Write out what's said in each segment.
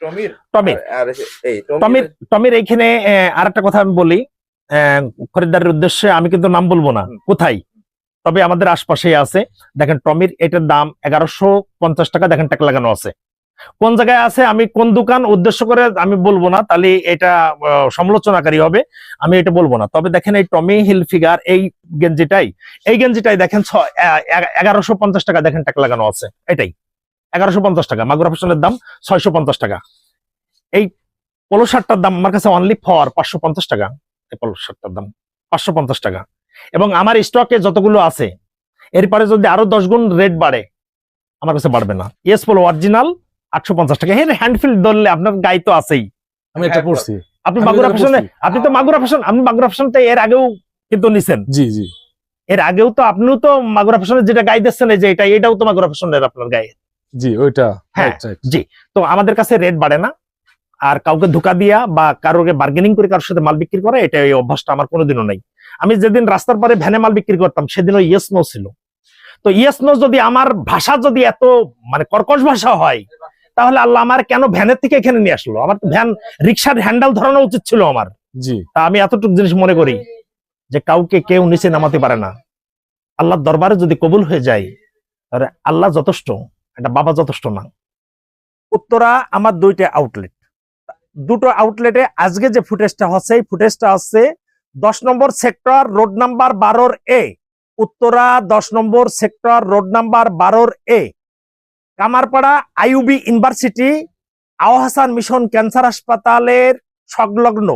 টমির? টমির। আর- টমির এইখানে একটা কথা আমি বলি। খরিদ্দারের উদ্দেশ্যে আমি কিন্তু নাম বলব না। কোথায়? তবে আমাদের আশপাশেই আছে। দেখেন টমির এটার দাম এগারোশো পঞ্চাশ টাকা। দেখেন টাকা লাগানো আছে। কোন জায়গায় আছে? আমি কোন দোকান? উদ্দেশ্য করে আমি বলব না। তাহলে এটা সমালোচনাকারী হবে। আমি এটা বলব না। তবে দেখেন এই টমি হিল ফিগার এই গেঞ্জিটাই এই গেঞ্জিটাই দেখেন এগারোশো পঞ্চাশ টাকা দেখেন টাকা লাগানো আছে। এটাই। এগারোশো পঞ্চাশ টাকা। মাগুরা ফ্যাশনের দাম ছয়শো পঞ্চাশ টাকা। এই পোলো শার্টটার দাম আমার কাছে অনলি ফর পাঁচশো পঞ্চাশ টাকা। এই পোলো শার্টটার দাম পাঁচশো পঞ্চাশ টাকা। এবং আমার স্টকে যতগুলো আছে এরপরে যদি আরও দশ গুণ রেট বাড়ে আমার কাছে বাড়বে না। ইয়েস পোলো অরিজিনাল আটশো পঞ্চাশ টাকা। হ্যাঁ হ্যান্ডফিল ধরলে আপনার গায়ে তো আছেই। আমি এটা পড়ছি আপনি মাগুরা ফ্যাশনে আপনি তো মাগুরা ফ্যাশন আপনি মাগুরা ফ্যাশনটা এর আগেও কিন্তু নিছেন। জি জি। এর আগেও তো আপনিও তো মাগুরা ফ্যাশনের যেটা গায়ে দিচ্ছেন এই যে এটা এটাও তো মাগুরা ফ্যাশনের আপনার গায়ে। জি ওইটা হ্যাঁ। জি। তো আমাদের কাছে রেট বাড়ে না। আর কাউকে ধোকা দিয়া বা কারোকে বার্গেনিং করে কারোর সাথে মাল বিক্রি করা এটা এই অভ্যাসটা আমার কোনোদিনও নাই। আমি যেদিন রাস্তার পরে ভ্যানে মাল বিক্রি করতাম সেদিনও ইয়েস নো ছিল। তো ইয়েস নো যদি আমার ভাষা যদি এত মানে কর্কশ ভাষা হয় তাহলে আল্লাহ আমার কেন ভ্যানের থেকে এখানে নিয়ে আসলো? আমার তো ভ্যান রিক্সার হ্যান্ডেল ধরানো উচিত ছিল আমার। জি। তা আমি এতটুকু জিনিস মনে করি যে কাউকে কেউ নিচে নামাতে পারে না। আল্লাহর দরবারে যদি কবুল হয়ে যায় তাহলে আল্লাহ যথেষ্ট। এটা বাবা যথেষ্ট না। উত্তরা আমার দুইটা আউটলেট দুটো আউটলেটে আজকে যে ফুটেজটা হচ্ছে, এই ফুটেজটা হচ্ছে দশ নম্বর সেক্টর রোড নাম্বার বারোর এ উত্তরা দশ নম্বর সেক্টর রোড নাম্বার বারোর এ Kamarpara IUB university Ahsania mission cancer হাসপাতালের সংলগ্ন।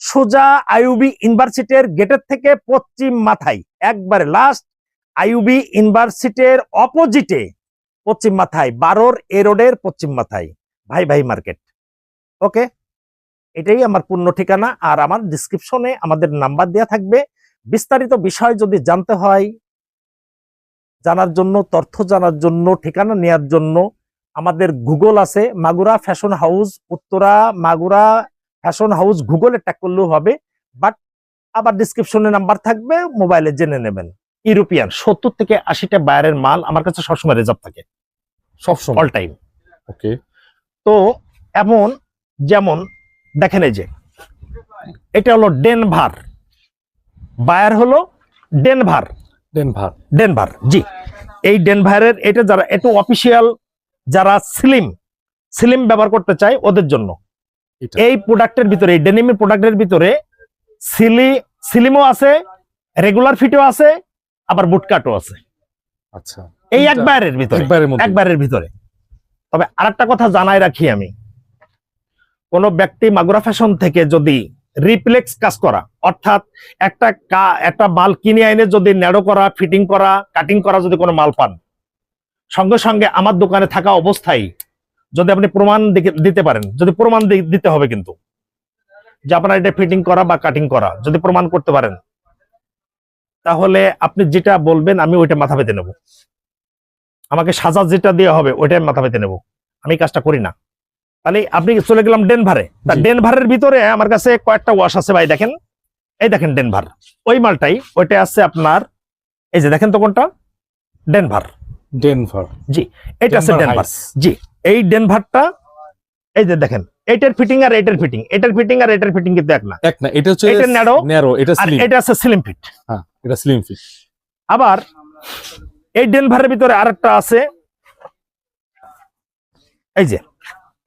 সোজা আইউবি ইউনিভার্সিটির গেটের থেকে পশ্চিম মাথায়। একবারে লাস্ট আইউবি ইউনিভার্সিটির অপোজিটে পশ্চিম মাথায়, বারোর এ রোডের পশ্চিম মাথায়। ভাই ভাই মার্কেট ওকে এটাই আমার পূর্ণ ঠিকানা আর আমার ডিসক্রিপশনে আমাদের নাম্বার দেওয়া থাকবে। বিস্তারিত বিষয় যদি জানতে হয়, জানার জন্য, তথ্য জানার জন্য, ঠিকানা নেয়ার জন্য, আমাদের গুগল আছে, Magura fashion house Uttara Magura fashion house গুগলে ট্যাগ করলেও হবে। বাট আবার ডিসক্রিপশনে নাম্বার থাকবে মোবাইলে জেনে নেবেন। ইউরোপিয়ান সত্তর থেকে আশিটা বায়ারের মাল আমার কাছে সবসময় রিজার্ভ থাকে। সবসময়? অল টাইম ওকে তো এমন যেমন দেখেন এই যে এটা হলো ডেনভার বায়ার হলো ডেনভার ডেনভার ডেনভার জি। এই ডেনভারের এটা যারা একটু অফিসিয়াল যারা স্লিম স্লিম ব্যবহার করতে চায় ওদের জন্য। এই প্রোডাক্টের ভিতরে এই ডেনিমের প্রোডাক্টের ভিতরে সিলি সিলিমও আছে রেগুলার ফিটও আছে আবার বুটকাটও আছে। আচ্ছা। এই একবারের ভিতরে একবারের মধ্যে। একবারের ভিতরে। তবে আরেকটা কথা জানাই রাখি আমি। কোন ব্যক্তি মাগুরা ফ্যাশন থেকে যদি রিপ্লেক্স কাজ করা অর্থাৎ একটা একটা মাল কিনে এনে যদি ন্যাড়ো করা ফিটিং করা কাটিং করা যদি কোনো মাল পান সঙ্গে সঙ্গে আমার দোকানে থাকা অবস্থায় যদি আপনি প্রমাণ দিতে পারেন যদি প্রমাণ দিতে হবে কিন্তু যে আপনার এটা ফিটিং করা বা কাটিং করা যদি প্রমাণ করতে পারেন তাহলে আপনি যেটা বলবেন আমি ওইটা মাথা পেতে নেব। আমাকে সাজা যেটা দেওয়া হবে ওইটাই আমি মাথা পেতে নেব। আমি কাজটা করি না। তাহলে আপনি চলে গেলাম ডেনভারে। তা জি। ডেনভারের ভিতরে আমার কাছে কয়েকটা ওয়াশ আছে ভাই দেখেন। এই দেখেন ডেনভার। ওই মালটাই ওইটা আছে আপনার এই যে দেখেন তো কোনটা? ডেনভার। ডেনভার। এটা আছে ডেনভার জি এই ডেনভারটা এই যে দেখেন এটার ফিটিং আর এটার ফিটিং। এটার ফিটিং আর এটার ফিটিং কিন্তু এক না। এক না এটা হচ্ছে এটা narrow, ন্যারো এটা স্লিম এটা আছে স্লিম ফিট হ্যাঁ। এটা স্লিম ফিট আবার এই ডেনভারের ভিতরে আরেকটা আছে। এই যে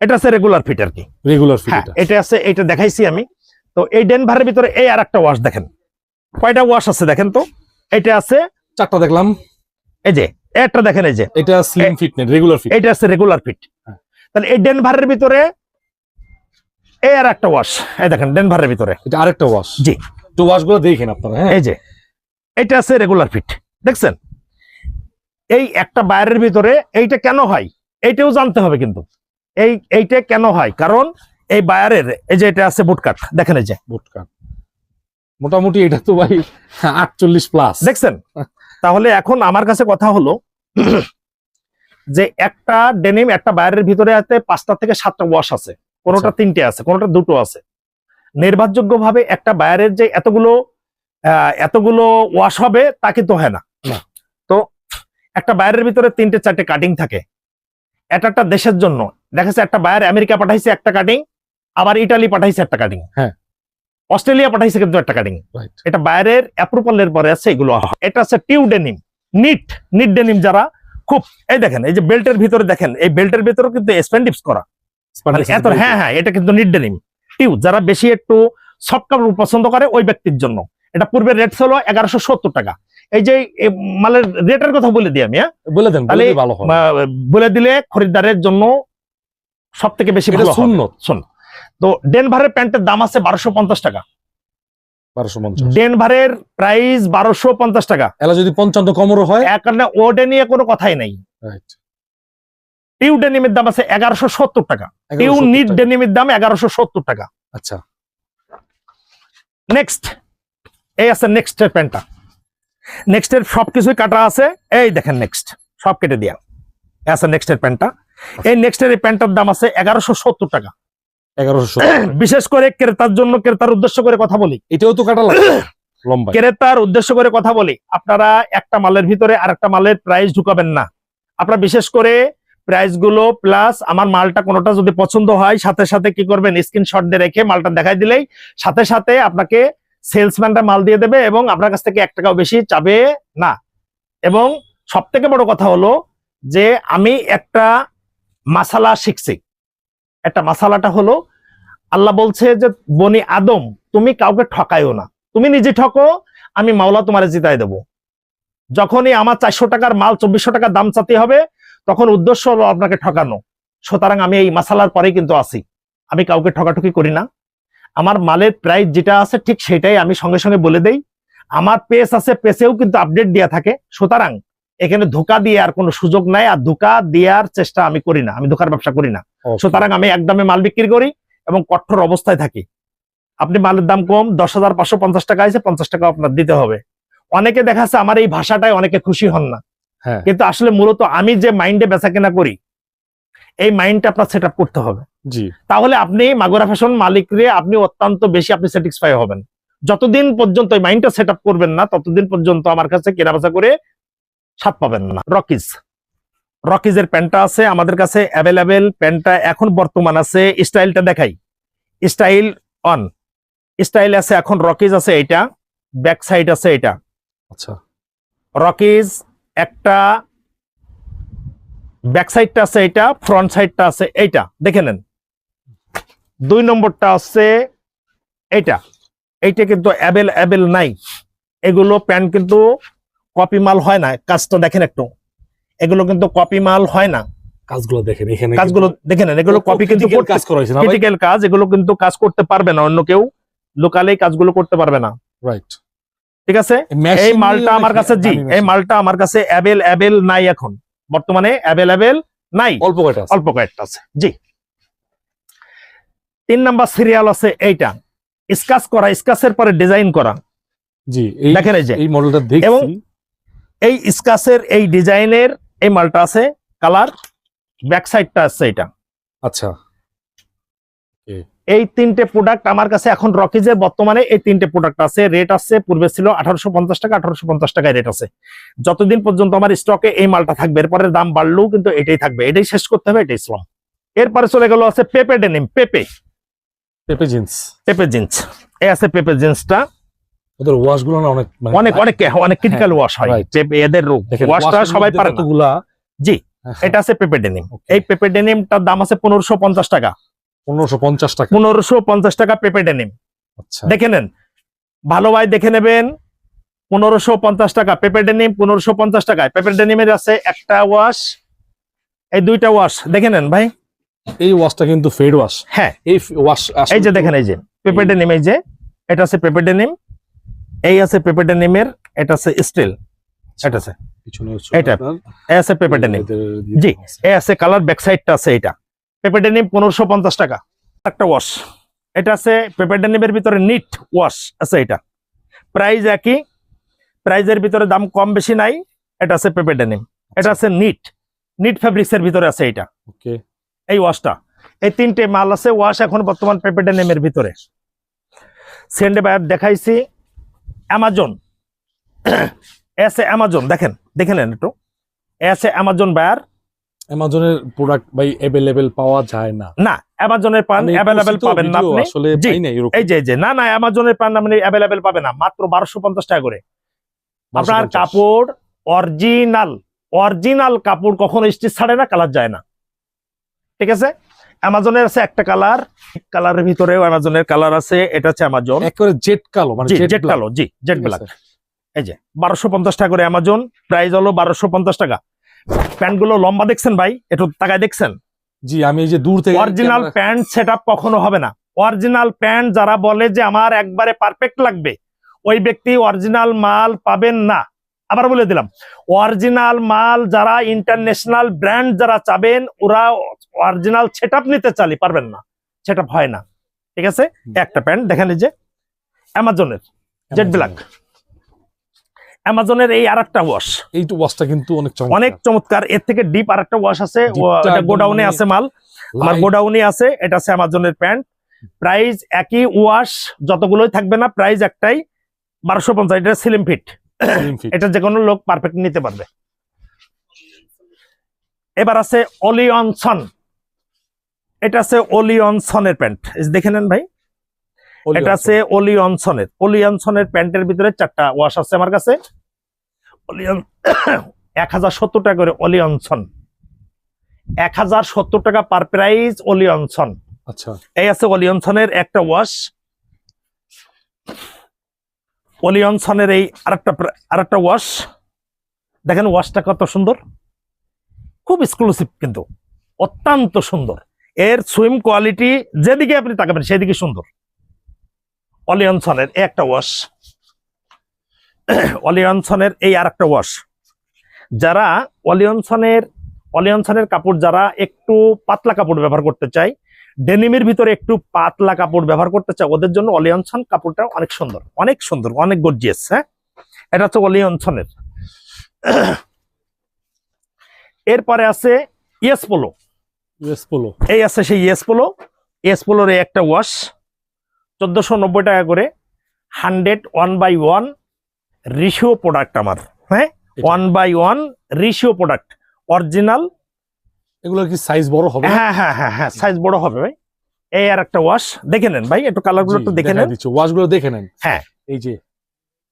এটা আছে রেগুলার ফিট আর কি। রেগুলার ফিট হ্যাঁ এটা। এটা আছে এটা দেখাইছি আমি। তো এই ডেনভারের ভিতরে এই আর একটা ওয়াশ দেখেন। কয়টা ওয়াশ আছে দেখেন তো? এটা আছে চারটা দেখলাম। এই যে একটা দেখেন এই যে। এটা স্লিম ফিট নেই রেগুলার ফিট এটা আছে রেগুলার ফিট হ্যাঁ। তাহলে এই ডেনভারের ভিতরে এই আর একটা ওয়াশ এই দেখেন ডেনভারের ভিতরে। এটা আরেকটা ওয়াশ জি। তো ওয়াশগুলো দেখেন আপনারা হ্যাঁ। এই যে। এটা আছে রেগুলার ফিট দেখছেন? এই একটা বাইরের ভিতরে এইটা কেন হয়? এইটাও জানতে হবে কিন্তু। এই এইটা কেন হয়? কারণ এই বায়ারের এই যে এটা আছে বুটকাট দেখেন এই যে। বুটকাট মোটামুটি এটা তো ভাই আটচল্লিশ প্লাস দেখছেন? তাহলে এখন আমার কাছে কথা হলো যে একটা ডেনিম একটা বায়ারের ভিতরে আছে পাঁচটা থেকে সাতটা ওয়াশ আছে। কোনোটা আচ্ছা। তিনটে আছে কোনোটা দুটো আছে। নির্ভরযোগ্য ভাবে একটা বায়ারের যে এতগুলো এতগুলো ওয়াশ হবে তা কিন্তু হয় না। তো একটা বায়ারের ভিতরে তিনটে চারটে কাটিং থাকে। এটা একটা দেশের জন্য। দেখা যাচ্ছে একটা বায়ার আমেরিকা পাঠাইছে একটা কাটিং আবার ইটালি পাঠাইছে একটা কাটিং হ্যাঁ। অস্ট্রেলিয়া পাঠাইছে কিন্তু একটা কাটিং এটা বাইরের অ্যাপ্রুভালের পরে আছে এগুলো এটা আছে টিউ ডেনিম নিট নিট ডেনিম যারা খুব এই দেখেন এই যে বেল্টের ভিতরে দেখেন এই বেল্টের ভিতরে কিন্তু স্প্যান্ডিপস করা। মানে এত হ্যাঁ হ্যাঁ এটা কিন্তু নিট ডেনিম টিউ যারা বেশি একটু সফট কাপড় পছন্দ করে ওই ব্যক্তির জন্য। এটা পূর্বের রেট ছিল এগারোশো সত্তর টাকা। এই যে মালের রেটের কথা বলে দিই আমি হ্যাঁ? বলে দেন তাহলে বলে দিলে ভালো বলে দিলে খরিদ্দারের জন্য সব থেকে বেশি ভালো। সুন্নত। শোন তো ডেনভারের প্যান্টের দাম আছে বারোশো পঞ্চাশ টাকা। ডেনভারের প্রাইস বারোশো পঞ্চাশ টাকা। এলা যদি পঞ্চান্ন কমরও হয়? এক কারণে ওডে নিয়ে কোনো কথাই নাই। রাইট টিউ ডেনিমের দাম আছে এগারোশো সত্তর টাকা। টিউ নিট ডেনিমের দাম এগারোশো সত্তর টাকা। আচ্ছা। নেক্সট এই আছে নেক্সট এর প্যান্টটা নেক্সট এর সবকিছুই কাটা আছে। এই দেখেন নেক্সট সব কেটে দিয়া। এই আছে নেক্সট এর প্যান্টটা এই নেক্সট এর এই প্যান্টটার দাম আছে এগারোশো সত্তর টাকা। এগারোশো বিশেষ করে ক্রেতার জন্য ক্রেতার উদ্দেশ্য করে কথা বলি। এটাও তো কাটা লাগে লম্বা ক্রেতার উদ্দেশ্য করে কথা বলি। আপনারা একটা মালের ভিতরে আরেকটা মালের প্রাইস ঢুকাবেন না। আপনারা বিশেষ করে প্রাইসগুলো প্লাস আমার মালটা কোনোটা যদি পছন্দ হয় সাথে সাথে কি করবেন? স্ক্রিনশট দিয়ে রেখে মালটা দেখাই দিলেই সাথে সাথে আপনাকে সেলসম্যানটা মাল দিয়ে দেবে এবং আপনার কাছ থেকে এক টাকাও বেশি চাবে না। এবং সব থেকে বড় কথা হলো যে আমি একটা মাসালা শিখছি। একটা মাসালাটা হলো, আল্লাহ বলছে যে, বনি আদম, তুমি কাউকে ঠকাইও না। তুমি নিজে ঠকো, আমি মাওলা তোমারে জিতাই দেবো। যখনই আমার চারশো টাকার মাল, চব্বিশশো টাকার দাম চাতে হবে, তখন উদ্দেশ্য হলো আপনাকে ঠকানো। সুতরাং আমি এই মাসালার পরেই কিন্তু আছি। আমি কাউকে ঠকাঠকি করি না। আমার মালের প্রাইস যেটা আছে ঠিক সেটাই আমি সঙ্গে সঙ্গে বলে দেই। আমার পেজ আছে পেসেও কিন্তু আপডেট দেওয়া থাকে। সুতরাং এখানে ধোকা দিয়ে আর কোনো সুযোগ নাই আর ধোকা দেওয়ার চেষ্টা আমি করি না আমি ধোকার ব্যবসা করি না. সুতরাং আমি একদমে মাল বিক্রি করি এবং কঠোর অবস্থায় থাকি। আপনি মালের দাম কম দশ হাজার পাঁচশো পঞ্চাশ টাকা আছে পঞ্চাশ টাকা আপনার দিতে হবে। অনেকে দেখাচ্ছে আমার এই ভাষাটাই অনেকে খুশি হন না। হ্যাঁ। কিন্তু আসলে মূলত আমি যে মাইন্ডে বেচা কেনা করি এই মাইন্ডটা আপনার সেট করতে হবে। জি। তাহলে আপনি মাগুরা ফ্যাশন মালিকরে আপনি অত্যন্ত বেশি আপনি স্যাটিসফাই হবেন। যতদিন পর্যন্ত এই মাইন্ডটা সেট করবেন না ততদিন পর্যন্ত আমার কাছে কেনা বেচা করে স্বাদ পাবেন না। রকিজ রকিজের প্যান্টটা আছে আমাদের কাছে অ্যাভেলেবেল প্যান্টটা এখন বর্তমান আছে। স্টাইলটা দেখাই। স্টাইল অন স্টাইল আছে এখন রকিজ আছে এটা ব্যাক সাইড আছে এটা আচ্ছা। রকিজ একটা ব্যাক সাইডটা আছে এটা ফ্রন্ট সাইডটা আছে এইটা। দেখে নেন। দুই নম্বরটা আছে এইটা। এইটা কিন্তু অ্যাবেল অ্যাবেল নাই। এগুলো প্যান্ট কিন্তু কপি মাল হয় না। কাজটা দেখেন একটু। এগুলো কিন্তু কপি মাল হয় না। কাজগুলো দেখেন এখানে কাজগুলো দেখে নেন। এগুলো কপি কিন্তু কাজ করা হয়েছে ক্রিটিক্যাল কাজ। এগুলো কিন্তু কাজ করতে পারবে না অন্য কেউ। লোকালেই কাজগুলো করতে পারবে না। রাইট ঠিক আছে? এই মালটা আমার কাছে জি। এই মালটা আমার কাছে অ্যাবেল অ্যাবেল নাই এখন। বর্তমানে অ্যাভেলেবেল নাই। অল্প কয়টা অল্প কয়েকটা আছে। জি। তিন নাম্বার সিরিয়াল আছে এইটা। স্কাচ করা স্কাচের পরে ডিজাইন করা। জি এই দেখেন এই যে। এই মডেলটা এবং এই স্কাচের এই ডিজাইনের এই মালটা আছে কালার ব্যাক সাইডটা আছে এটা। আচ্ছা। এই তিনটে প্রোডাক্ট আমার কাছে এখন রকিজের বর্তমানে এই তিনটে প্রোডাক্ট আছে রেট আছে পূর্বে ছিল আঠারোশো পঞ্চাশ টাকা আঠারোশো পঞ্চাশ টাকায় রেট আছে। যতদিন পর্যন্ত আমার স্টকে এই মালটা থাকবে এরপরে দাম বাড়লেও কিন্তু এটাই থাকবে। এটাই শেষ করতে হবে এটাই ইসলাম এরপরে চলে গেল আছে পেপে ডেনিম পেপে পেপে জিন্স পেপে জিন্স এই আছে পেপে জিন্সটা ওদের ওয়াশ না অনেক মানে অনেক অনেক অনেক ক্রিটিক্যাল ওয়াশ হয়। এদের ওয়াশটা সবাই পারে জি, হ্যাঁ, এটা আছে পেপে ডেনিম এই পেপে ডেনিমটার দাম আছে পনেরোশো পঞ্চাশ টাকা। পনেরোশো পঞ্চাশ টাকা। পনেরোশো পঞ্চাশ টাকা পেপে ডেনিম। আচ্ছা। দেখে নেন। ভালো ভাই দেখে নেবেন। পনেরোশো পঞ্চাশ টাকা পেপার ডেনিম পনেরোশো পঞ্চাশ টাকায় পেপার ডেনিমের আছে একটা ওয়াশ এই দুইটা ওয়াশ। দেখে নেন ভাই। এই ওয়াশটা কিন্তু ফেড ওয়াশ। হ্যাঁ। এই ওয়াশ এই যে দেখেন এই যে পেপার ডেনিম এই যে এটা আছে পেপার ডেনিম এই আছে পেপার ডেনিমের এটা আছে স্টিল। এটা আছে। এটা, এই আছে পেপার ডেনিম। জি। এই আছে কালার ব্যাক সাইডটা আছে এটা পেপার ডেনিম পনেরোশো পঞ্চাশ টাকা। একটা ওয়াশ এটা আছে পেপার ডেনিমের ভিতরে নিট ওয়াশ আছে এটা। প্রাইস একই। প্রাইজের ভিতরে দাম কম বেশি নাই। এটা আছে পেপার ডেনিম এটা আছে নিট নিট ফ্যাব্রিক্স এর ভিতরে আছে এটা। ওকে এই ওয়াশটা এই তিনটে মাল আছে। ওয়াশ এখন বর্তমান পেপার ডেনিমের ভিতরে। সেন্ডে বায়ার দেখাইছি। অ্যামাজন এসে অ্যামাজন দেখেন দেখে নেন একটু। এসে অ্যামাজন বায়ার অ্যামাজনের প্রোডাক্ট ভাই অ্যাভেলেবেল পাওয়া যায় না। না অ্যামাজনের পান অ্যাভেলেবেল পাবেন না আপনি। আসলে। পাই না এরকম। এই যে যে না না অ্যামাজনের পান আপনি অ্যাভেলেবেল পাবেন না মাত্র বারোশো পঞ্চাশ টাকা করে। আপনার কাপড় অরিজিনাল অরিজিনাল কাপড় কখনো স্টিচ ছাড়ে না কালার যায় না। ঠিক আছে? অ্যামাজনের আছে একটা কালার কালারের ভিতরেও অ্যামাজনের কালার আছে এটা হচ্ছে অ্যামাজন একেবারে জেট কালো মানে জেট কালো জি জেট ব্ল্যাক এই যে বারোশো পঞ্চাশ টাকা করে অ্যামাজন প্রাইস হলো বারোশো পঞ্চাশ টাকা। প্যান্টগুলো লম্বা দেখছেন ভাই? একটু তাকায় দেখছেন? জি আমি এই যে দূর থেকে অরিজিনাল প্যান্ট সেট কখনো হবে না। অরিজিনাল প্যান্ট যারা বলে যে আমার একবারে পারফেক্ট লাগবে ওই ব্যক্তি অরিজিনাল মাল পাবেন না। আবার বলে দিলাম অরিজিনাল মাল যারা ইন্টারন্যাশনাল ব্র্যান্ড যারা চাবেন ওরা অরিজিনাল সেট নিতে চালি পারবেন না। সেট হয় না। ঠিক আছে? একটা প্যান্ট দেখেন এই যে অ্যামাজনের জেড ব্ল্যাক অ্যামাজনের এই আর একটা ওয়াশ এই তো ওয়াশটা কিন্তু অনেক চমৎকার। অনেক চমৎকার। এর থেকে ডিপ আর একটা ওয়াশ আছে এটা গোডাউনে আছে মাল। আমার গোডাউনে আছে। এটা আছে অ্যামাজনের প্যান্ট প্রাইস একই ওয়াশ যতগুলোই থাকবে না প্রাইস একটাই। বারোশো পঞ্চাশ এটা সিলিম ফিট। এটা যে কোনো লোক পারফেক্ট নিতে পারবে। এবার আছে অলিয়নসন এটা আছে অলিয়নসনের প্যান্ট দেখে নেন ভাই। এটা। আছে অলিয়নসনের অলিয়নসনের প্যান্টের ভিতরে চারটা ওয়াশ আছে আমার কাছে। অলিয়ন এক হাজার সত্তর টাকা করে অলিয়নসন এক হাজার সত্তর টাকা পার প্রাইস অলিয়নসন আচ্ছা। এই আছে অলিয়নসনের একটা ওয়াশ। অলিয়নসনের এই আরেকটা আরেকটা ওয়াশ। দেখেন ওয়াশটা কত সুন্দর। খুব এক্সক্লুসিভ কিন্তু। অত্যন্ত সুন্দর। এর সুইম কোয়ালিটি যেদিকে আপনি তাকাবেন সেদিকে সুন্দর। অলিয়নসনের একটা ওয়াশ। অলিয়নসনের এই আরেকটা ওয়াশ। যারা অলিয়নসনের অলিয়নসনের কাপড় যারা একটু পাতলা কাপড় ব্যবহার করতে চায় ডেনিমের ভিতরে একটু পাতলা কাপড় ব্যবহার করতে চায় ওদের জন্য অলিয়নসন কাপড়টা অনেক সুন্দর অনেক সুন্দর অনেক গর্জিয়াস হ্যাঁ? এটা হচ্ছে অলিয়নসনের এরপরে আছে ইয়েস পোলো। US polo. এই আছে সেই ইয়েস পোলো। ইয়েস পোলোর এই একটা ওয়াশ চোদ্দশো নব্বই টাকা করে hundred one by one ratio product আমার হ্যাঁ? One by one ratio product original এগুলো কি সাইজ বড় হবে? হ্যাঁ হ্যাঁ হ্যাঁ হ্যাঁ সাইজ বড় হবে ভাই। এই আর একটা ওয়াশ দেখে নেন ভাই একটু কালারগুলো একটু দেখে নেন। ওয়াশগুলো দেখে নেন। হ্যাঁ। এই যে।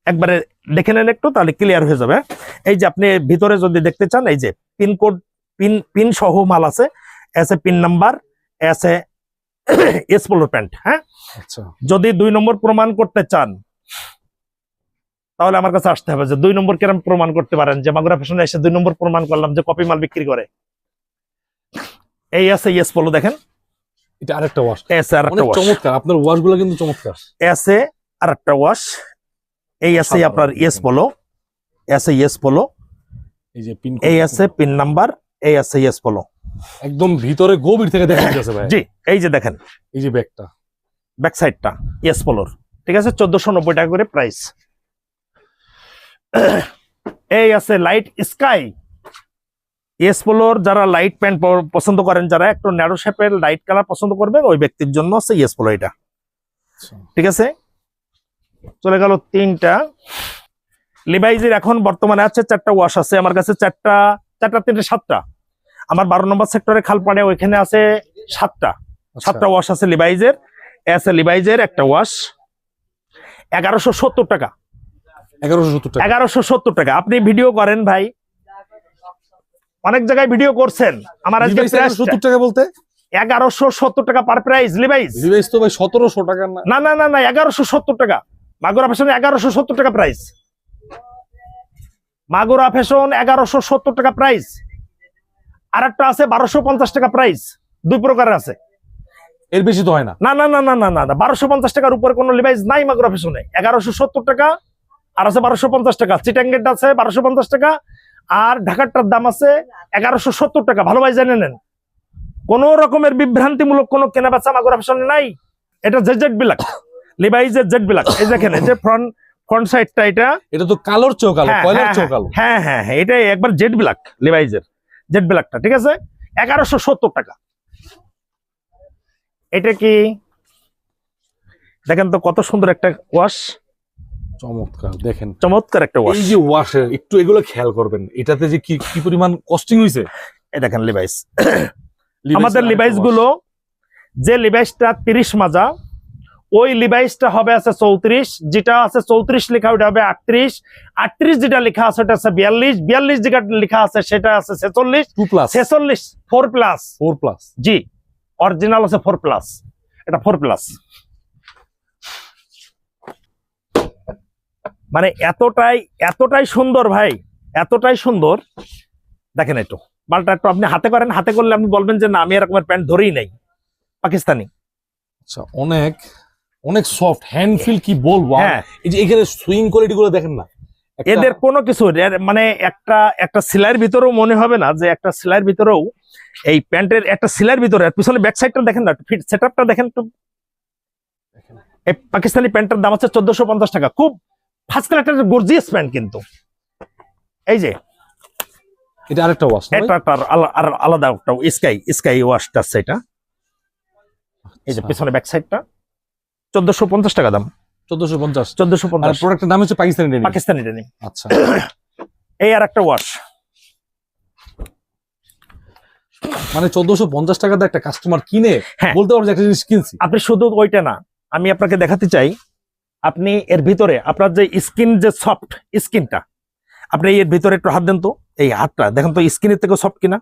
একবারে দেখে নেন একটু তাহলে ক্লিয়ার হয়ে যাবে। এই যে আপনি ভিতরে যদি দেখতে চান এই যে পিন কোড পিন পিন সহ মাল আছে। এস এ পিন নাম্বার এসে এসপোলো প্যান্ট হ্যাঁ? আচ্ছা। যদি দুই নম্বর প্রমাণ করতে চান তাহলে আমার কাছে আসতে হবে যে দুই নম্বর কিরম প্রমাণ করতে পারেন যে মাগুরা ফ্যাশনে এসে দুই নম্বর প্রমাণ করলাম যে কপি মাল বিক্রি করে। এই আছে ইয়েস পোলো দেখেন। এটা আরেকটা ওয়াশ এসে আর একটা অনেক চমৎকার আপনার ওয়াশগুলো কিন্তু চমৎকার। এসে আর একটা ওয়াশ এই আছে আপনার ইয়েস। পোলো এসে ইয়েস পোলো এই যে পিন এই আছে পিন নাম্বার এই আছে ইয়েস পোলো একদম ভিতরে গভীর থেকে দেখা যাচ্ছে ভাই। জি এই যে দেখেন। এই যে ব্যাগটা। ব্যাক সাইডটা ইয়েস পোলোর ঠিক আছে? চোদ্দশো নব্বই টাকা করে প্রাইস এই আছে লাইট স্কাই ইয়েস পোলোর যারা লাইট প্যান্ট পছন্দ করেন যারা একটু ন্যারো শেপের লাইট কালার পছন্দ করবেন ওই ব্যক্তির জন্য আছে ইয়েস পোলো এটা। আচ্ছা। ঠিক আছে? চলে গেল তিনটা। লিভাইজের এখন বর্তমানে আছে চারটা ওয়াশ আছে। আমার কাছে চারটা চারটা তিনটে সাতটা। আমার বারো নম্বর সেক্টরে খালপাড়ে ওইখানে আছে সাতটা। আচ্ছা। সাতটা ওয়াশ আছে লিভাইজের এস লিভাইজের একটা ওয়াশ এগারোশো সত্তর টাকা। এগারোশো সত্তর টাকা। আপনি ভিডিও করেন ভাই। অনেক জায়গায় ভিডিও করছেন। আমার আজকে সত্তর টাকা বলতে? এগারোশো সত্তর টাকা পার প্রাইজ লিভাইস তো ভাই সতেরোশো টাকা না। না না না এগারোশো সত্তর টাকা। মাগুরা ফ্যাশন এগারোশো সত্তর টাকা প্রাইস মাগুরা ফ্যাশন এগারোশো সত্তর টাকা প্রাইস আর একটা আছে বারোশো পঞ্চাশ টাকা প্রাইস দুই প্রকারের আছে। এর বেশি তো হয় না। না না না না না না বারোশো পঞ্চাশ টাকার উপরে কোনো লিভাইস নাই মাগুরা ফ্যাশনে এগারোশো সত্তর টাকা আর আছে বারোশো পঞ্চাশ টাকা। চিটাঙ্গের আছে বারোশো পঞ্চাশ টাকা। আর ঢাকারটার দাম আছে এগারোশো সত্তর টাকা। ভালোভাবে জেনে নেন। কোন রকমের বিভ্রান্তিমূলক কোনো কেনা বেচা মাগুরা ফ্যাশনে নাই। এটা জেড জেড বিলাক। লিভাইজের জেড বিলাক। এই দেখেন এই যে ফ্রন্ট ফ্রন্ট সাইডটা এটা। এটা তো কালোর চোখ কালো হ্যাঁ, কয়লার হ্যাঁ, চোখ কালো হ্যাঁ হ্যাঁ হ্যাঁ এটা একবার জেড ব্ল্যাক লিভাইজের জেড। ব্ল্যাকটা ঠিক আছে? এগারোশো সত্তর টাকা। এটা কি? দেখেন তো কত সুন্দর একটা ওয়াশ চমৎকার দেখেন। চমৎকার একটা ওয়াশ এই যে ওয়াশের একটু এগুলো খেয়াল করবেন এটাতে যে কি কি পরিমাণ কস্টিং হয়েছে এই দেখেন লিভাইস আমাদের লিভাইসগুলো যে লিভাইসটা তিরিশ মাজা ওই লিভাইসটা হবে আছে চৌত্রিশ যেটা আছে চৌত্রিশ লেখা ওটা হবে আটত্রিশ আটত্রিশ যেটা লেখা আছে ওটা আছে বিয়াল্লিশ বিয়াল্লিশ যেটা লেখা আছে সেটা আছে ছেচল্লিশ টু প্লাস ছেচল্লিশ ফোর প্লাস ফোর প্লাস জি অরিজিনাল আছে ফোর প্লাস এটা ফোর প্লাস মানে এতটাই এতটাই সুন্দর ভাই এতটাই সুন্দর। দেখেন একটু মালটা একটু আপনি হাতে করেন হাতে করলে আপনি বলবেন যে না আমি এরকমের প্যান্ট ধরেই নাই। পাকিস্তানি। আচ্ছা অনেক অনেক সফট হ্যান্ড ফিল কি বলব? হ্যাঁ। এই যে এখানে সুইং কোয়ালিটি গুলো দেখেন না এদের কোনো কিছু মানে একটা একটা সেলাইয়ের ভিতরেও মনে হবে না যে একটা সেলাইয়ের ভিতরেও এই প্যান্টের একটা সেলাইয়ের ভিতরে পিছনে ব্যাক সাইডটা দেখেন না ফিট সেটআপটা দেখেন একটু এই পাকিস্তানি প্যান্টের দাম হচ্ছে চোদ্দশো পঞ্চাশ টাকা। খুব ফার্স্ট ক্লাস একটা গর্জিয়াস প্যান্ট কিন্তু। এই যে। এটা আরেকটা ওয়াশ এটা একটা আলাদা একটা স্কাই স্কাই ওয়াশটা আছে এটা। এই যে পিছনে ব্যাক সাইডটা চোদ্দশো পঞ্চাশ টাকা দাম। চোদ্দশো পঞ্চাশ। চোদ্দশো আর পঞ্চাশ প্রোডাক্টের নাম হচ্ছে পাকিস্তানি ডেনিম পাকিস্তানি ডেনিম আচ্ছা। এই আর একটা ওয়াশ মানে চোদ্দশো পঞ্চাশ টাকা দিয়ে একটা কাস্টমার কিনে হ্যাঁ। বলতে পারব যে একটা জিনিস কিনছি। আপনি শুধু ওইটা না আমি আপনাকে দেখাতে চাই আপনি এর ভিতরে আপনার যে স্কিন যে সফট স্কিনটা আপনি এর ভিতরে একটু হাত দেন তো। এই হাতটা দেখেন তো স্কিনের থেকে সফট কিনা?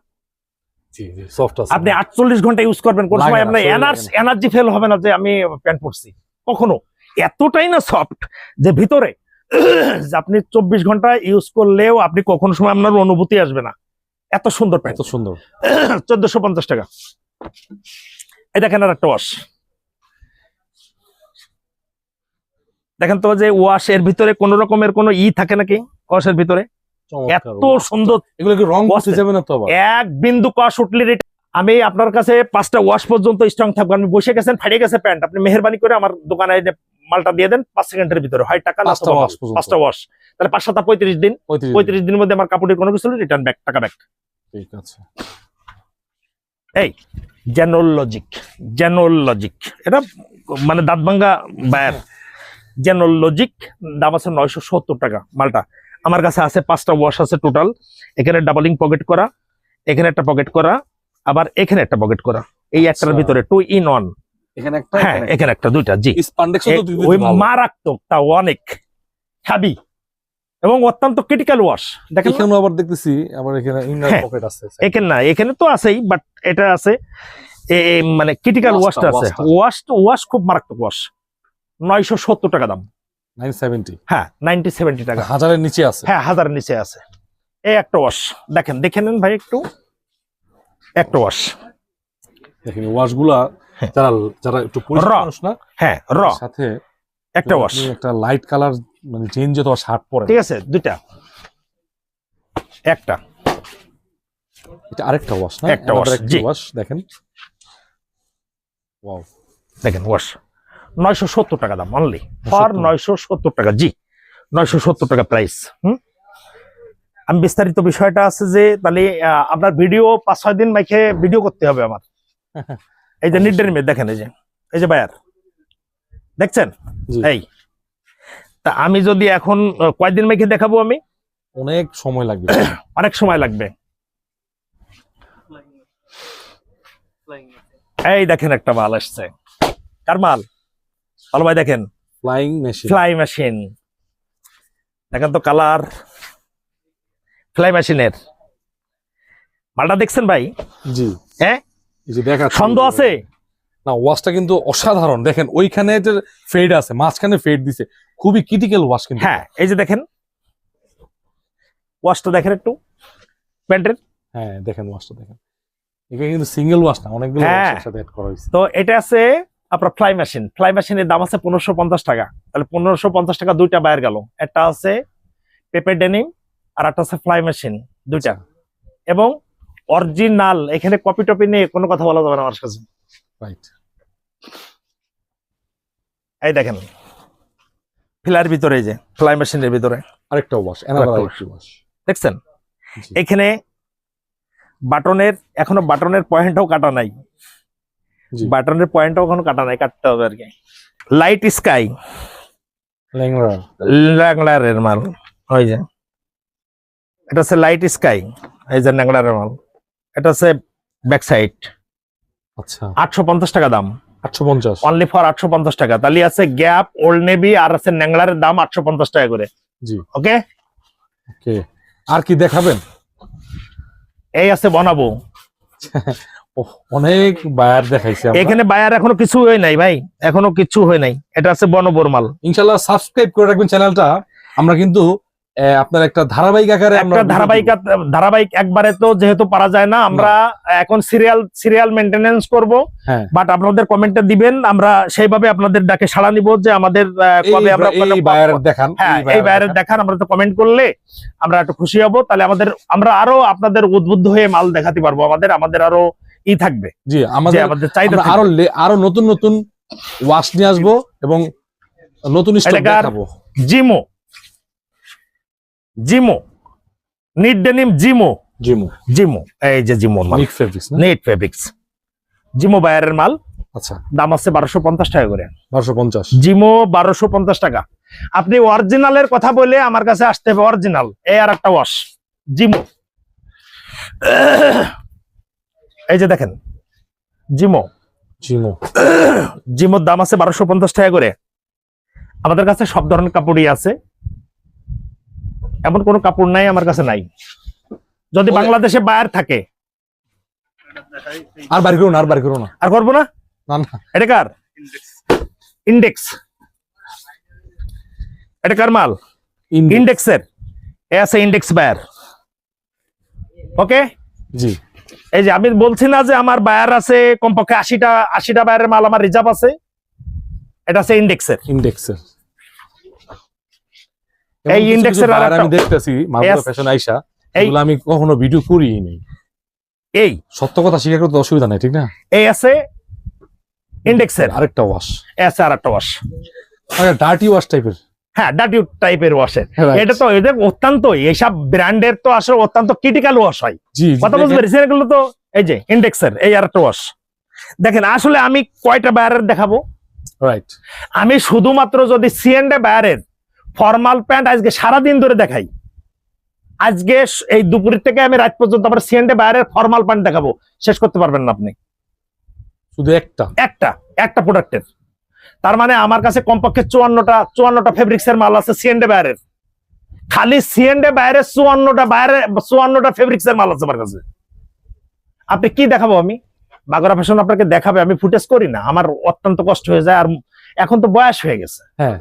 জি জি সফট আপনি আটচল্লিশ ঘণ্টা ইউজ করবেন কোন সময় আপনার এনার্জি এনার্জি ফেল হবে না যে আমি প্যান্ট পরছি। কখনো। এতটাই না সফট যে ভিতরে যে আপনি চব্বিশ ঘণ্টা ইউজ করলেও আপনি কখনো সময় আপনার অনুভূতি আসবে না। এত সুন্দর প্যান্ট এত সুন্দর। চোদ্দশো পঞ্চাশ টাকা। দেখেন আর একটা ওয়াশ দেখেন তো যে ওয়াশ এর ভিতরে কোন রকমের কোনো ই থাকে নাকি? ওয়াশের ভিতরে? এত সুন্দর। এগুলো কি রং যাবে না তো আবার? এক বিন্দু কষ উঠলে আমি আপনার কাছে পাঁচটা ওয়াশ পর্যন্ত স্ট্রং থাকব। আপনি বসে গেছেন ফাটিয়ে গেছে প্যান্ট আপনি মেহরবানি করে আমার দোকানে মালটা দিয়ে দেন পাঁচ সেকেন্ডের ভিতরে। হয় টাকা না পাঁচটা ওয়াশ তাহলে পাঁচ সাতা পঁয়ত্রিশ দিন। পঁয়ত্রিশ দিনের মধ্যে আমার কাপড়ের কোনো কিছু রিটার্ন ব্যাক টাকা ব্যাক ঠিক আছে। জেনোল লজিক জেনোল লজিক এটা মানে দাঁত ভাঙ্গা বায়ার। জেনোল লজিক দাম আছে নয়শো সত্তর টাকা মালটা। আমার কাছে আছে পাঁচটা ওয়াশ আছে টোটাল এখানে ডাবলিং পকেট করা এখানে একটা পকেট করা আবার এখানে একটা পকেট করা। এই একটার আচ্ছা। ভিতরে টু ইন ওয়ান হ্যাঁ এখানে একটা। দুইটা জি। ওই মারাত্মক তা অনেক এবং অত্যন্ত ক্রিটিক্যাল ওয়াশ দেখেন? আবার দেখতেছি আবার এখানে ইনার হ্যাঁ। পকেট আছে এখানে না এখানে তো আছেই বাট এটা আছে। মানে ক্রিটিক্যাল ওয়াশটা আছে। ওয়াশ ওয়াশ খুব মারাত্মক ওয়াশ নয়শো সত্তর টাকা দাম। হ্যাঁ নাইনটি সেভেন্টি টাকা। হাজারের নিচে আছে। হ্যাঁ হাজারের নিচে আছে। এই একটা ওয়াশ দেখেন দেখে নেন ভাই একটু। একটা ওয়াশ দেখেন ওয়াশগুলা হ্যাঁ। যারা যারা একটু মানুষ না হ্যাঁ র। সাথে একটা ওয়াশ একটা লাইট কালার মানে চেঞ্জ অথবা শার্ট পরে ঠিক আছে দুইটা। একটা। এটা আরেকটা ওয়াশ না? একটা ওয়াশ দেখেন। ওয়াও দেখেন ওয়াশ নয়শো সত্তর টাকা দাম অনলি ফর নয়শো সত্তর টাকা জি। নয়শো সত্তর টাকা প্রাইস হুম? আমি বিস্তারিত বিষয়টা আছে যে তাহলে আপনার ভিডিও পাঁচ ছয় দিন মাইকে ভিডিও করতে হবে আমার। এই যে নিডের মেয়ে দেখেন এই যে এই যে বায়ার দেখছেন? এই। তা আমি যদি এখন কয়দিন মাইকে দেখাবো আমি? অনেক সময় লাগবে। অনেক সময় লাগবে। এই দেখেন একটা মাল আসছে। কার মাল? ভালো ভাই দেখেন ফ্লাইং মেশিন ফ্লাই মেশিন দেখেন তো কালার ফ্লাই মেশিনের মালটা দেখছেন ভাই? জি। হ্যাঁ? সন্দেহ আছে? না ওয়াশটা কিন্তু অসাধারণ। দেখেন ওইখানে যে ফেড আছে মাঝখানে ফেড দিছে। খুবই ক্রিটিক্যাল ওয়াশ কিন্তু। হ্যাঁ এই যে দেখেন। ওয়াশটা দেখেন একটু। প্যান্টের? হ্যাঁ দেখেন ওয়াশটা দেখেন। এখানে কিন্তু সিঙ্গেল ওয়াশ না অনেকগুলো হ্যাঁ। ওয়াশের সাথে অ্যাড করা হয়েছে। তো এটা আছে আপনার ফ্লাই মেশিন ফ্লাই মেশিনের দাম আছে পনেরোশো পঞ্চাশ টাকা। তাহলে পনেরোশো পঞ্চাশ টাকা দুইটা বাইরে গেল। একটা আছে পেপার ডেনিম আর একটা আছে ফ্লাই মেশিন দুইটা। এবং অরিজিনাল এখানে কপি টপি নিয়ে কোনো কথা বলা যাবে না আমার কাছে। এই দেখেন। ফিলার ভিতরে যে ফ্লাই মেশিনের ভিতরে। আরেকটা ওয়াশ এনাদার ওয়াশ দেখছেন? এখানে বাটনের এখনও বাটনের পয়েন্টটাও কাটা নাই। বাটনের পয়েন্টটাও এখনও কাটা নাই কাটতে হবে আর কি। লাইট স্কাই ল্যাংলারের মাল। ওই যে। এটা হচ্ছে লাইট স্কাই এই যে ল্যাংলারের মাল। এটা হচ্ছে ব্যাক সাইড আচ্ছা। আটশো পঞ্চাশ টাকা দাম। আটশো পঞ্চাশ। অনলি ফর আটশো পঞ্চাশ টাকা। তাহলে আছে গ্যাপ ওল্ড নেভি আর আছে ন্যাংলারের দাম আটশো পঞ্চাশ টাকা করে। জি। ওকে ওকে আর কি দেখাবেন? এই আছে বনাবো। অনেক বায়ার দেখাইছে এখানে বায়ার এখনও কিছু হয় নাই ভাই এখনও কিছু হয় নাই। এটা আছে বনবোর মাল ইনশাল্লাহ সাবস্ক্রাইব করে রাখবেন চ্যানেলটা আমরা কিন্তু আপনার একটা ধারাবাহিক আকারে আমরা একটা ধারাবাহিক ধারাবাহিক একবারে তো যেহেতু পারা যায় না আমরা এখন সিরিয়াল সিরিয়াল মেনটেনেন্স করব। হ্যাঁ। বাট আপনাদের কমেন্টে দিবেন আমরা সেইভাবে আপনাদের ডাকে সাড়া নিব যে আমাদের কবে আমরা দেখান হ্যাঁ এই বাইরের দেখান। আমরা তো কমেন্ট করলে আমরা একটু খুশি হব। তাহলে আমাদের আমরা আরও আপনাদের উদ্বুদ্ধ হয়ে মাল দেখাতে পারব আমাদের আমাদের আরও ই থাকবে। জি আমাদের আমাদের চাহিদা আরও আরও নতুন নতুন ওয়াশ নিয়ে আসব এবং নতুন স্টক দেখাবো। জিমো। জিমো। নিট ডেনিম জিমো। জিমু। জিমো। এই যে জিমো মাল। মিক ফেব্রিক্স নেট ফেব্রিক্স জিমো বায়ারের মাল। আচ্ছা। দাম আছে বারোশো পঞ্চাশ টাকা করে। বারোশো পঞ্চাশ। জিমো বারোশো পঞ্চাশ টাকা। আপনি অরিজিনালের কথা বলে আমার কাছে আসতে হবে অরিজিনাল। এই আর একটা ওয়াশ জিমো। এই যে দেখেন জিমো। জিমু। জিমোর দাম আছে বারোশো পঞ্চাশ টাকা করে। আমাদের কাছে সব ধরনের কাপড়ই আছে। এমন কোনো কাপড় নাই আমার কাছে নাই। যদি বাংলাদেশে বায়ার থাকে। আর বাড়ি করো না আর বাড়ি করো না। আর করব না? না না। এটা কার? ইন্ডেক্স এটা কার মাল? ইন্ডেক্সের এ আছে ইন্ডেক্স বায়ার ওকে জি। এই যে আমি বলছি না যে আমার বায়ার আছে কমপক্ষে আশিটা আশিটা বায়ারের মাল আমার রিজার্ভ আছে। এটা আছে ইন্ডেক্সের ইন্ডেক্সের এই ইন্ডেক্সের আমি দেখতেছি মালগুলো ফ্যাশন আইসা এই- এগুলো আমি কখনো ভিডিও করি নাই। এই সত্য কথা স্বীকার করতে অসুবিধা নাই ঠিক না? এই আছে ইন্ডেক্সের আরেকটা ওয়াশ এ আছে আর একটা ওয়াশ ডার্টি ওয়াশ টাইপের হ্যাঁ ডাটি টাইপের ওয়াশের এটা তো এদের অত্যন্ত এইসব ব্র্যান্ডের তো আসলে অত্যন্ত ক্রিটিক্যাল ওয়াশ হয়। কথা বুঝতে পেরেছেন এগুলো তো এই যে ইন্ডেক্সের এই আর একটা ওয়াশ দেখেন আসলে আমি কয়টা বায়ারের দেখাবো? রাইট আমি শুধুমাত্র যদি সিএনডে বায়ারের ফর্মাল প্যান্ট আজকে সারাদিন ধরে দেখাই আজকে এই দুপুরের থেকে আমি রাত পর্যন্ত আবার সিএনডে বায়ারের ফর্মাল প্যান্ট দেখাবো। শেষ করতে পারবেন না আপনি। শুধু একটা? একটা একটা প্রোডাক্টের তার মানে আমার কাছে কমপক্ষে চুয়ান্নটা চুয়ান্নটা ফেব্রিক্স এর মাল আছে সিএনডে বাইরের খালি সিএনডে বায়ারের চুয়ান্নটা বাইরে চুয়ান্নটা ফেব্রিক্স এর মাল আছে আমার কাছে। আপনি কি দেখাবো আমি? বাগরা ফ্যাশন আপনাকে দেখাবে আমি ফুটেজ করি না। আমার অত্যন্ত কষ্ট হয়ে যায় আর এখন তো বয়স হয়ে গেছে। হ্যাঁ।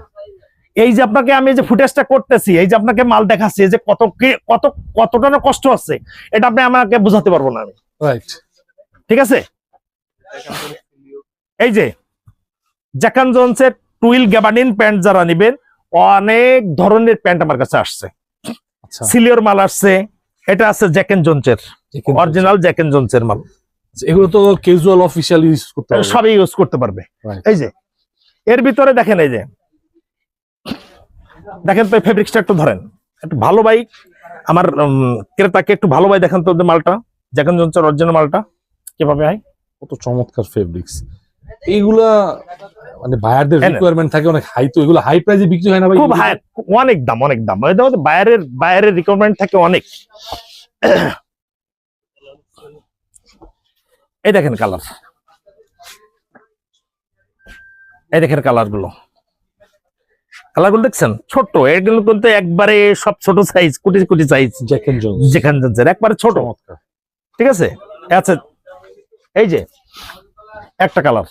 এই যে আপনাকে আমি যে ফুটেজটা করতেছি এই যে আপনাকে মাল দেখাচ্ছি যে কত কি- কত কতটা না কষ্ট আছে এটা আপনি আমাকে বোঝাতে পারব না আমি। ঠিক আছে? এই যে জ্যাকান জোনসের টুইল গ্যাবার্ডিন প্যান্ট যারা নিবেন অনেক ধরনের প্যান্ট আমার কাছে আসছে। আচ্ছা। সিলিয়র মাল আসছে এটা আছে জ্যাকেন জোনসের অরিজিনাল জ্যাকেন জোনসের মাল। আচ্ছা, এগুলো তো ক্যাজুয়াল অফিসিয়াল ইউজ করতে সবই ইউজ করতে পারবে। এই যে এর ভিতরে দেখেন এই যে দেখেন তো ফেব্রিক্সটা একটু ধরেন। একটু ভালো বাইক আমার ক্রেতাকে একটু ভালো বাই দেখেন তো মালটা জ্যাকেন জোনসের অরিজিনাল মালটা। কীভাবে হয় কত চমৎকার ফেব্রিক্স এইগুলা মানে বায়ারদের হ্যাঁ রিকোয়ারমেন্ট থাকে অনেক হাই তো এগুলো হাই প্রাইসে বিক্রি হয় না ভাই? খুব হাই অনেক দাম অনেক দাম। তো বাইরের বাইরের রিকোয়ারমেন্ট থাকে অনেক। এই দেখেন কালার এই দেখেন কালারগুলো কালারগুলো দেখছেন ছোট এগুলো কিন্তু একবারে সব ছোট সাইজ কোটি কোটি সাইজ যেখান একবারে ছোট। ঠিক আছে? আচ্ছা এই যে একটা কালার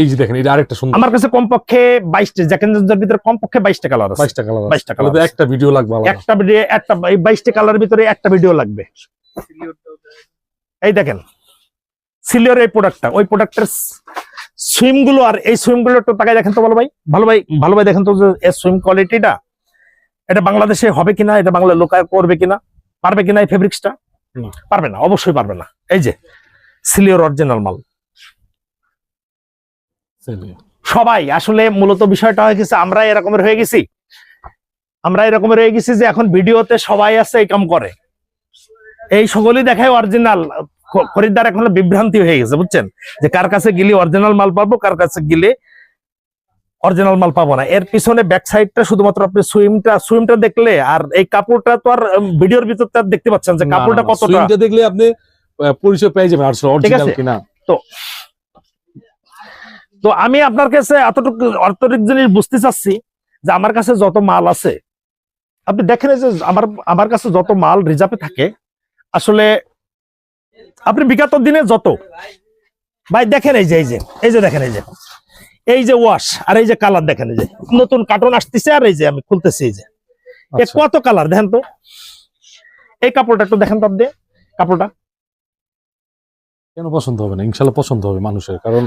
এই যে দেখেন এটা আরেকটা সুন্দর। আমার কাছে কমপক্ষে বাইশটা জ্যাকেন ভিতরে কমপক্ষে বাইশটা কালার আছে। বাইশটা কালার 22টা colour আছে। একটা ভিডিও লাগবে একটা ভিডিও একটা এই বাইশটা কালার ভিতরে একটা ভিডিও লাগবে। এই দেখেন সিলিয়র এই প্রোডাক্টটা ওই প্রোডাক্টের সুইমগুলো আর এই সুইমগুলো একটু তাকায় দেখেন তো ভালো ভাই। ভালো ভাই ভালো ভাই দেখেন তো যে এর সুইম কোয়ালিটিটা এটা বাংলাদেশে হবে কিনা এটা বাংলা লোকায় করবে কিনা পারবে কিনা এই ফেব্রিক্সটা পারবে না অবশ্যই পারবে না। এই যে সিলিয়র অরিজিনাল মাল। সবাই আসলে মূলত বিষয়টা হয়ে গেছে আমরা এরকমের হয়ে গেছি। আমরা এরকমের হয়ে গেছি যে এখন ভিডিওতে সবাই আছে এই কাম করে। এই সকলই দেখায় অরিজিনাল খরিদ্দার এখন বিভ্রান্তি হয়ে গেছে বুঝছেন? যে কার কাছে গেলে অরিজিনাল মাল পাবো কার কাছে গেলে অরিজিনাল মাল পাবো না। এর পিছনে ব্যাক সাইডটা শুধুমাত্র আপনি সুইমটা সুইমটা দেখলে আর এই কাপড়টা তো আর ভিডিওর ভিতর তো দেখতে পাচ্ছেন যে কাপড়টা কতটা। দেখলে আপনি পরিচয় পেয়ে যাবেন আসলে অরিজিনাল আছে। কিনা। তো আমি আপনার কাছে এতটুকু অর্থনৈতিক জিনিস বুঝতে চাচ্ছি যে আমার কাছে যত মাল আছে আপনি দেখেন যে আমার আমার কাছে যত মাল রিজার্ভে থাকে আসলে আপনি বিগত দিনে যত ভাই দেখেন এই যে এই যে এই যে দেখেন এই যে এই যে ওয়াশ আর এই যে কালার দেখেন এই যে নতুন কার্টন আসতেছে আর এই যে আমি খুলতেছি এই যে। আচ্ছা, কত কালার দেখেন তো? এই কাপড়টা একটু দেখেন তো আপনি কাপড়টা। কেন পছন্দ হবে না? ইনশাল্লাহ পছন্দ হবে মানুষের কারণ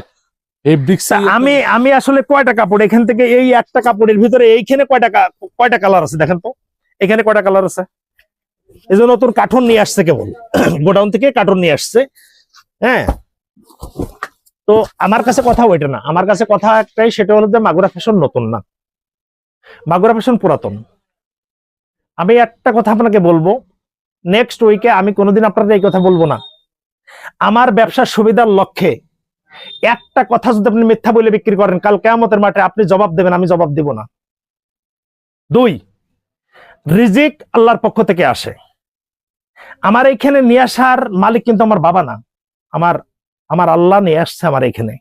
এই আমি আমি আসলে কয়টা কাপড়? এখান থেকে এই একটা কাপড়ের ভিতরে এইখানে কয়টা কয়টা কালার আছে দেখেন তো? এখানে কয়টা কালার আছে? এই যে নতুন কার্টুন নিয়ে আসছে কেবল। গোডাউন থেকে কার্টুন নিয়ে আসছে। হ্যাঁ? তো আমার কাছে কথা ওইটা না। আমার কাছে কথা একটাই সেটা হলো যে মাগুরা ফ্যাশন নতুন না। মাগুরা ফ্যাশন পুরাতন। আমি একটা কথা আপনাকে বলব। নেক্সট উইকে আমি কোনোদিন আপনাদের এই কথা বলব না। আমার ব্যবসার সুবিধার লক্ষ্যে একটা কথা যদি আপনি মিথ্যা বলে বিক্রি করেন কাল কেয়ামতের মাঠে আপনি জবাব দেবেন আমি জবাব দিব না। দুই রিজিক আল্লাহর পক্ষ থেকে আসে। আমার এইখানে নিয়ে আসার মালিক কিন্তু আমার বাবা না। আমার আমার আল্লাহ নিয়ে আসছে আমার এখানে।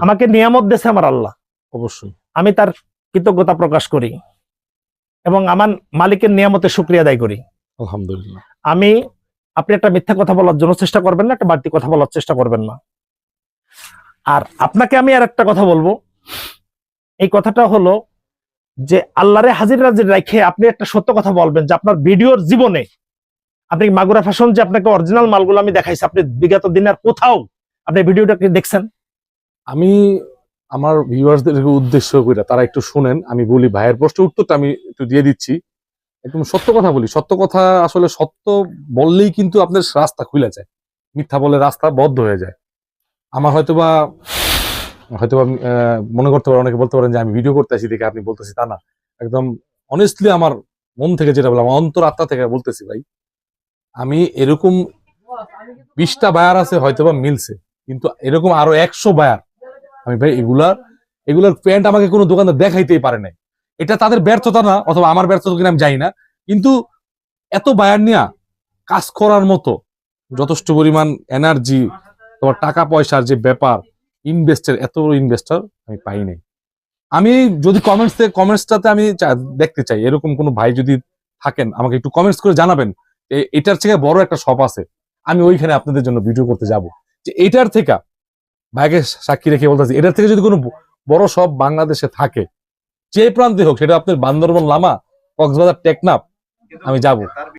আমাকে নিয়ামত দিয়েছে আমার আল্লাহ। অবশ্যই। আমি তার কৃতজ্ঞতা প্রকাশ করি এবং আমার মালিকের নিয়ামতে শুক্রিয়া আদায় করি। আলহামদুলিল্লাহ। আমি আপনি একটা মিথ্যা কথা বলার জন্য চেষ্টা করবেন না একটা বাড়তি কথা বলার চেষ্টা করবেন না। আর আপনাকে আমি আর একটা কথা বলব। এই কথাটা হলো যে আল্লাহরে হাজির রেখে আপনি একটা সত্য কথা বলবেন যে আপনার ভিডিওর জীবনে আপনি মাগুরা ফ্যাশন যে আপনাকে অরিজিনাল মালগুলো আমি দেখাইছি, আপনি বিগত দিনের কোথাও আপনি ভিডিওটাকে দেখছেন? আমি আমার ভিউয়ার্সদের উদ্দেশ্য করে তারা একটু শুনেন, আমি বলি ভাইয়ের প্রশ্নের উত্তরটা আমি একটু দিয়ে দিচ্ছি। একদম সত্য কথা বলি, সত্য কথা আসলে সত্য বললেই কিন্তু আপনার রাস্তা খুলে যায়, মিথ্যা বলে রাস্তা বদ্ধ হয়ে যায়। আমার হয়তোবা হয়তোবা আহ, মনে করতে পারেন অনেকে বলতে পারেন যে আমি ভিডিও করতে আসি দেখে আপনি বলতেছি তা না। একদম অনেস্টলি আমার মন থেকে যেটা বললাম অন্তর আত্মা থেকে বলতেছি ভাই আমি এরকম বিশটা বায়ার আছে হয়তোবা মিলছে কিন্তু এরকম আরও একশো বায়ার আমি ভাই এগুলার এগুলার প্যান্ট আমাকে কোনো দোকানদার দেখাইতেই পারে নাই। এটা তাদের ব্যর্থতা না অথবা আমার ব্যর্থতা কিনা আমি জানি না কিন্তু এত বায়ার নিয়া কাজ করার মতো যথেষ্ট পরিমাণ এনার্জি তোমার টাকা পয়সার যে ব্যাপার ইনভেস্টের এত বড় ইনভেস্টার আমি পাই নাই। আমি যদি কমেন্টস কমেন্টসটাতে আমি দেখতে চাই, এরকম কোনো ভাই যদি থাকেন, আমাকে একটু কমেন্টস করে জানাবেন এটার থেকে বড় একটা শপ আছে, আমি ওইখানে আপনাদের জন্য ভিডিও করতে যাব। যে এটার থেকে, ভাইকে সাক্ষী রেখে বলতেছি, এটার থেকে যদি কোনো বড় সব বাংলাদেশে থাকে, যে প্রান্তে হোক, সেটা আপনার বান্দরবন লামা, কক্সবাজার টেকনাফ, আমি যাব।